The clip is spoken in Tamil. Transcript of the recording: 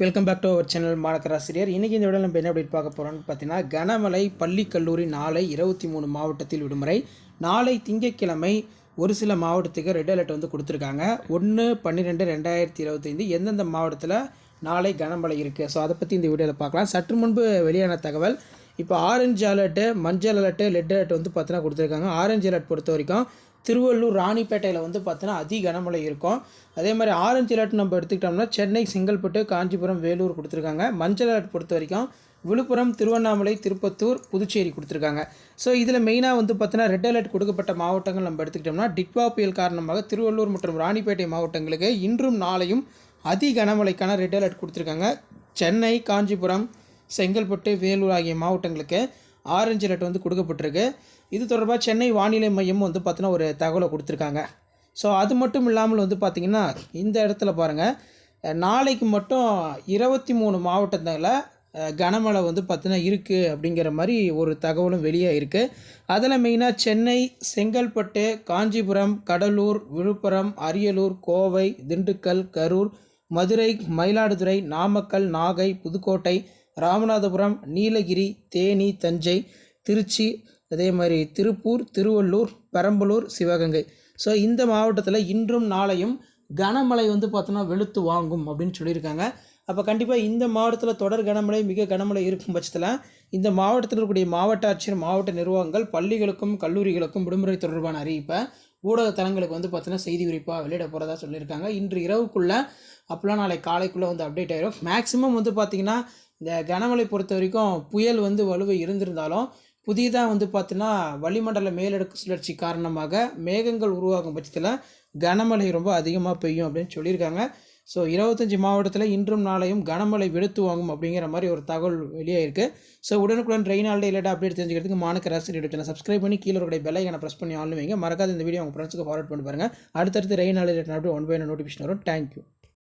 Welcome back to our channel மாணக்கராசிரியர் இன்றைக்கி இந்த விட நம்ம என்ன அப்படி பார்க்க போகிறோம்னு பார்த்தீங்கன்னா கனமழை பள்ளி கல்லூரி நாளை இருபத்தி மூணு மாவட்டத்தில் விடுமுறை. நாளை திங்கட்கிழமை ஒரு சில மாவட்டத்துக்கு ரெட் அலர்ட் வந்து கொடுத்துருக்காங்க. ஒன்று பன்னிரெண்டு ரெண்டாயிரத்தி இருபத்தைந்து எந்தெந்த மாவட்டத்தில் நாளை கனமழை இருக்குது ஸோ அதை பற்றி இந்த வீடியோவில் பார்க்கலாம். சற்று முன்பு வெளியான தகவல் இப்போ ஆரஞ்சு அலர்ட்டு மஞ்சள் அலர்ட்டு லெட் அலர்ட் வந்து பார்த்தீங்கன்னா கொடுத்துருக்காங்க. ஆரஞ்சு அலர்ட் பொறுத்த வரைக்கும் திருவள்ளூர் ராணிப்பேட்டையில் வந்து பார்த்தீங்கன்னா அதி கனமழை இருக்கும். அதே மாதிரி ஆரஞ்சு அலர்ட் நம்ம எடுத்துக்கிட்டோம்னா சென்னை செங்கல்பட்டு காஞ்சிபுரம் வேலூர் கொடுத்துருக்காங்க. மஞ்சள் அலர்ட் பொறுத்த வரைக்கும் விழுப்புரம் திருவண்ணாமலை திருப்பத்தூர் புதுச்சேரி கொடுத்துருக்காங்க. ஸோ இதில் மெயினாக வந்து பார்த்தீங்கன்னா ரெட் அலர்ட் கொடுக்கப்பட்ட மாவட்டங்கள் நம்ம எடுத்துக்கிட்டோம்னா டிக்வா புயல் காரணமாக திருவள்ளூர் மற்றும் ராணிப்பேட்டை மாவட்டங்களுக்கு இன்றும் நாளையும் அதி கனமழைக்கான ரெட் அலர்ட் கொடுத்துருக்காங்க. சென்னை காஞ்சிபுரம் செங்கல்பட்டு வேலூர் ஆகிய மாவட்டங்களுக்கு ஆரஞ்சு அலர்ட் வந்து கொடுக்கப்பட்டிருக்கு. இது தொடர்பாக சென்னை வானிலை மையம் வந்து பார்த்தீங்கன்னா ஒரு தகவலை கொடுத்துருக்காங்க. ஸோ அது மட்டும் இல்லாமல் வந்து பார்த்திங்கன்னா இந்த இடத்துல பாருங்கள் நாளைக்கு மட்டும் இருபத்தி மூணு மாவட்டத்தில் கனமழை வந்து பார்த்தீங்கன்னா இருக்குது அப்படிங்கிற மாதிரி ஒரு தகவலும் வெளியே இருக்குது அதில் மெயினாக சென்னை செங்கல்பட்டு காஞ்சிபுரம் கடலூர் விழுப்புரம் அரியலூர் கோவை திண்டுக்கல் கரூர் மதுரை மயிலாடுதுறை நாமக்கல் நாகை புதுக்கோட்டை ராமநாதபுரம் நீலகிரி தேனி தஞ்சை திருச்சி அதே மாதிரி திருப்பூர் திருவள்ளூர் பெரம்பலூர் சிவகங்கை. ஸோ இந்த மாவட்டத்தில் இன்றும் நாளையும் கனமழை வந்து பார்த்தோன்னா வெளுத்து வாங்கும் அப்படின்னு சொல்லியிருக்காங்க. அப்போ கண்டிப்பாக இந்த மாவட்டத்தில் தொடர் கனமழை மிக கனமழை இருக்கும் பட்சத்தில் இந்த மாவட்டத்தில் இருக்கக்கூடிய மாவட்ட ஆட்சியர் மாவட்ட நிர்வாகங்கள் பள்ளிகளுக்கும் கல்லூரிகளுக்கும் விடுமுறை தொடர்பான அறிவிப்பை ஊடக தளங்களுக்கு வந்து பார்த்தீங்கன்னா செய்தி குறிப்பாக வெளியிட போகிறதா சொல்லியிருக்காங்க. இன்று இரவுக்குள்ளே அப்போலாம் நாளை காலைக்குள்ளே வந்து அப்டேட் ஆகிடும் மேக்ஸிமம் வந்து பார்த்திங்கன்னா இந்த கனமழை பொறுத்த வரைக்கும் புயல் வந்து வலுவை இருந்திருந்தாலும் புதிதாக வந்து பார்த்தீங்கன்னா வளிமண்டல மேலடுக்கு சுழற்சி காரணமாக மேகங்கள் உருவாகும் பட்சத்தில் கனமழை ரொம்ப அதிகமாக பெய்யும் அப்படின்னு சொல்லியிருக்காங்க. ஸோ இருபத்தஞ்சி மாவட்டத்தில் இன்றும் நாளையும் கனமழை வெளுத்து வாங்கும் அப்படிங்கிற மாதிரி ஒரு தகவல் வெளியே இருக்குது ஸோ உடனுக்குடன் ரெயின் ஆல்டே இல்லாட்டா அப்டேட் தெரிஞ்சுக்கிறதுக்கு மாணக்க ராசி யூடியூப் சேனல் சப்ஸ்கிரைப் பண்ணி கீழே இருக்கிற பெல் ஐக்கனை ப்ரெஸ் பண்ணி ஆன்லைன் வைங்க. மறக்காத இந்த வீடியோ உங்கள் ஃப்ரெண்ட்ஸுக்கு ஃபார்வர்ட் பண்ணி பாருங்கள் அடுத்தடுத்து ரெயின் ஆல்டே அப்படி ஒன் பை நோட்டிஃபிகேஷன் வரும். Thank you